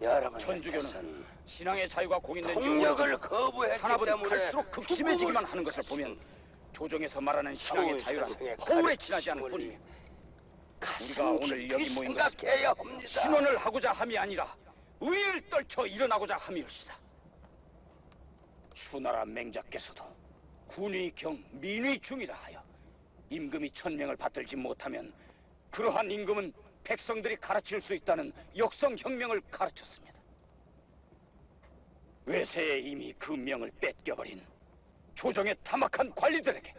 천주교는 여러분께서는 신앙의 자유가 공인된 지 폭력을 오래전 거부했기 탄압은 때문에 갈수록 극심해지기만 하는 것을 보면 조정에서 말하는 신앙의 자유란 허울에 지나지 가슴 우리가 오늘 여기 모인 것은 생각해야 합니다. 신원을 하고자 함이 아니라 의를 떨쳐 일어나고자 함이옵시다. 추나라 맹자께서도 군의 경 민의 중이라 하여 임금이 천명을 받들지 못하면 그러한 임금은 백성들이 가르칠 수 있다는 역성혁명을 가르쳤습니다. 외세에 이미 그 명을 뺏겨버린 조정의 타막한 관리들에게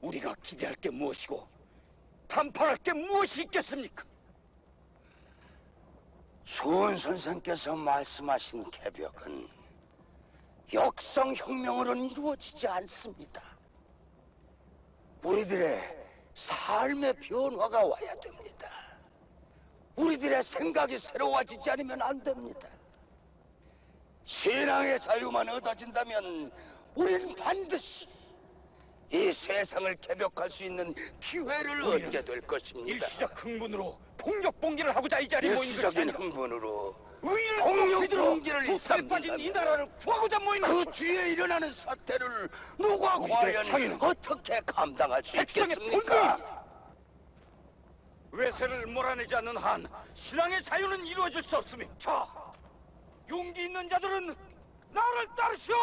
우리가 기대할 게 무엇이고 단판할 게 무엇이 있겠습니까? 수원 선생께서 말씀하신 개벽은 역성혁명으로는 이루어지지 않습니다. 우리들의 삶의 변화가 와야 됩니다. 우리들의 생각이 새로워지지 않으면 안 됩니다. 신앙의 자유만 얻어진다면 우리는 반드시 이 세상을 개벽할 수 있는 기회를 얻게 될 것입니다. 일시적 흥분으로 폭력 봉기를 하고자 이 자리에 모인 것이 일시적인 아니라 흥분으로 의를 폭력 봉기를 빠진 이 나라를 구하고자 모인 그것 뒤에 일어나는 사태를 누가 우리들의 과연 어떻게 감당할 수 백성의 있겠습니까? 본능이다. 외세를 몰아내지 않는 한 신앙의 자유는 이루어질 수 없으며 자 용기 있는 자들은 나를 따르시오